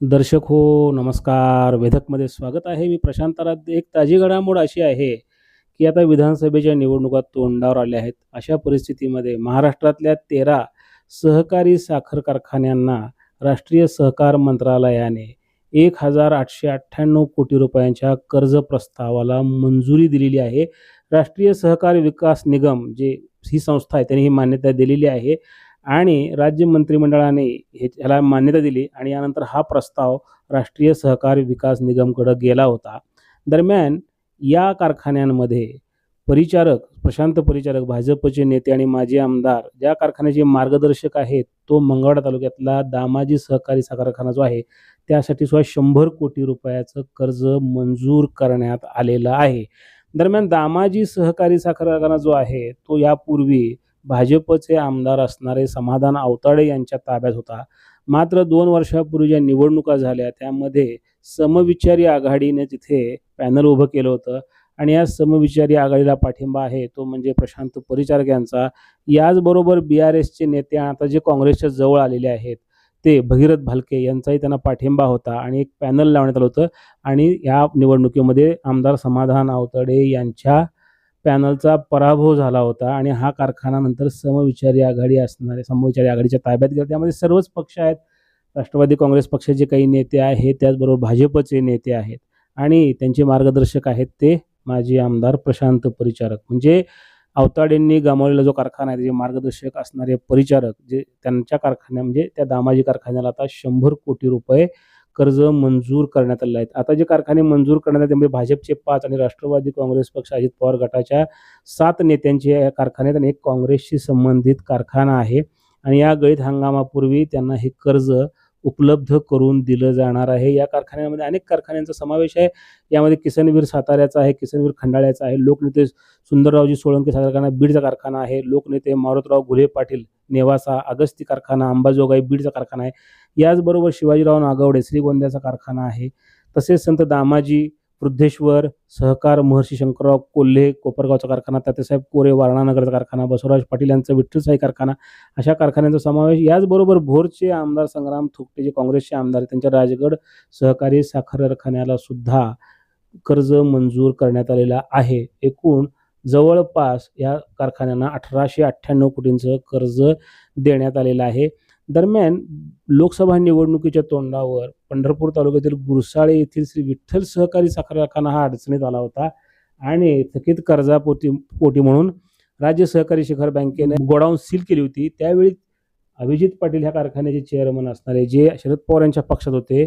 दर्शक हो नमस्कार. वेधकमध्ये स्वागत आहे. मी प्रशांत आराध्य. एक ताजी घडामोड अशी आहे की आता विधानसभेच्या निवडणुका तोंडावर आल्या आहेत. अशा परिस्थितीमध्ये महाराष्ट्रातल्या तेरा सहकारी साखर कारखान्यांना राष्ट्रीय सहकार मंत्रालयाने एक हजार आठशे अठ्ठ्याण्णव कोटी रुपयांच्या कर्ज प्रस्तावाला मंजुरी दिलेली आहे. राष्ट्रीय सहकार विकास निगम जे ही संस्था आहे त्यांनी ही मान्यता दिलेली आहे. आणि राज्य मंत्रिमंडळाने हे ह्याला मान्यता दिली आणि यानंतर हा प्रस्ताव राष्ट्रीय सहकार विकास निगमकडं गेला होता. दरम्यान या कारखान्यांमध्ये परिचारक प्रशांत परिचारक भाजपचे नेते आणि माजी आमदार ज्या कारखान्याचे मार्गदर्शक आहेत तो मंगळवाडा तालुक्यातला दामाजी सहकारी साखर कारखाना जो आहे त्यासाठी सुद्धा शंभर कोटी रुपयाचं कर्ज मंजूर करण्यात आलेलं आहे. दरम्यान दामाजी सहकारी साखर कारखाना जो आहे तो यापूर्वी भाजपचे आमदार असणारे समाधान आवताडे यांच्या ताब्यात होता. मात्र दोन वर्षापूर्वी ज्या निवडणुका झाल्या त्यामध्ये समविचारी आघाडीने तिथे पॅनल उभं केलं होतं. आणि या समविचारी आघाडीला पाठिंबा आहे तो म्हणजे प्रशांत परिचारक यांचा. याचबरोबर बी आर एसचे नेते आता जे काँग्रेसच्या जवळ आलेले आहेत ते भगीरथ भालके यांचाही त्यांना पाठिंबा होता आणि एक पॅनल लावण्यात आलं होतं. आणि या निवडणुकीमध्ये आमदार समाधान आवतडे यांच्या पॅनलचा पराभव झाला होता आणि हा कारखाना नंतर समविचारी आघाडी असणारे समविचारी आघाडीच्या ताब्यात गेला. त्यामध्ये सर्वच पक्ष आहेत. राष्ट्रवादी काँग्रेस पक्षाचे काही नेते आहेत त्याचबरोबर भाजपचे नेते आहेत. आणि त्यांचे मार्गदर्शक आहेत ते माजी आमदार प्रशांत परिचारक. म्हणजे अवताडेंनी गमावलेला जो कारखाना आहे त्याचे मार्गदर्शक असणारे परिचारक जे त्यांच्या कारखान्या म्हणजे त्या दामाजी कारखान्याला आता शंभर कोटी रुपये कर्ज मंजूर करण्यात आले आहेत. आता जे कारखाने मंजूर करण्यात आले त्यामुळे भाजपचे पाच आणि राष्ट्रवादी काँग्रेस पक्ष अजित पवार गटाच्या सात नेत्यांचे या कारखान्यात आणि एक काँग्रेसशी संबंधित कारखाना आहे. आणि या गळीत हंगामापूर्वी त्यांना हे कर्ज उपलब्ध करून दिलं जाणार आहे. या कारखान्यामध्ये अनेक कारखान्यांचा समावेश आहे. यामध्ये किसनवीर साताऱ्याचा आहे किसनवीर खंडाळ्याचा आहे लोकनेते सुंदररावजी सोळंके साखर कारखाना बीडचा कारखाना आहे लोकनेते मारुतराव घुले पाटील नेवासा अगस्ती कारखाना अंबाजोगाई बीडचा कारखाना आहे. याचबरोबर शिवाजीराव नागवडे श्रीगोंद्याचा कारखाना आहे. तसेच संत दामाजी वृद्धेश्वर सहकार महर्षी शंकरराव कोल्हे कोपरगावचा कारखाना तात्यासाहेब कोरे वारणानगरचा कारखाना बसवराज पाटील यांचा विठ्ठलसाई कारखाना अशा कारखान्यांचा समावेश. याचबरोबर भोरचे आमदार संग्राम थोपटे जे काँग्रेसचे आमदार आहेत, त्यांच्या राजगड सहकारी साखर कारखान्याला सुद्धा कर्ज मंजूर करण्यात आलेला आहे. एकूण जवळपास या कारखान्यांना अठराशे अठ्ठ्याण्णव कोटींचं कर्ज देण्यात आलेलं आहे. दरम्यान लोकसभा निवडणुकीच्या तोंडावर पंढरपूर तालुक्यातील गुरसाळे येथील श्री विठ्ठल सहकारी साखर कारखाना हा अडचणीत आला होता आणि थकीत कर्जापोटी पोटी म्हणून राज्य सहकारी शिखर बँकेने गोडाऊन सील केली होती. त्यावेळी अभिजित पाटील ह्या कारखान्याचे चेअरमन असणारे जे शरद पवार यांच्या पक्षात होते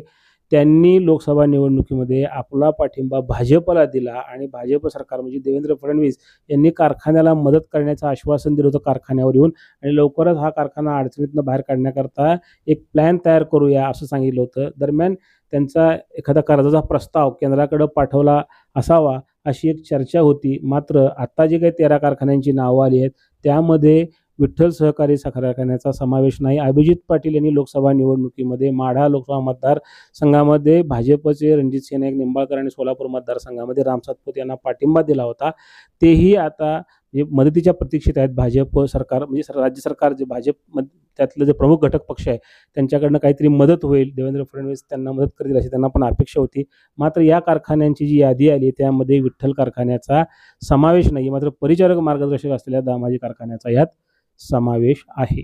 त्यांनी लोकसभा निवडणुकीमध्ये आपला पाठिंबा भाजपला दिला आणि भाजप सरकार म्हणजे देवेंद्र फडणवीस यांनी कारखान्याला मदत करण्याचं आश्वासन दिलं होतं कारखान्यावर येऊन. आणि लवकरच हा कारखाना अडचणीतनं बाहेर काढण्याकरता एक प्लॅन तयार करूया असं सांगितलं होतं. दरम्यान त्यांचा एखादा कर्जाचा प्रस्ताव केंद्राकडे पाठवला असावा अशी एक चर्चा होती. मात्र आत्ता जे काही तेरा कारखान्यांची नावं आली आहेत त्यामध्ये विठ्ठल सहकारी साखर कारखान्याचा समावेश नाही. अभिजित पाटील यांनी लोकसभा निवडणुकीमध्ये माढा लोकसभा मतदारसंघामध्ये भाजपचे रणजित नाईक निंबाळकर आणि सोलापूर मतदारसंघामध्ये राम सातपुते यांना पाठिंबा दिला होता. तेही आता जे मदतीच्या प्रतीक्षेत आहेत भाजप सरकार म्हणजे राज्य सरकार जे भाजप त्यातलं जे प्रमुख घटक पक्ष आहे त्यांच्याकडनं काहीतरी मदत होईल. देवेंद्र फडणवीस त्यांना मदत करतील अशी त्यांना पण अपेक्षा होती. मात्र या कारखान्यांची जी यादी आली त्यामध्ये विठ्ठल कारखान्याचा समावेश नाही. मात्र परिचारक मार्गदर्शक असलेल्या दामाजी कारखान्याचा यात समावेश आहे.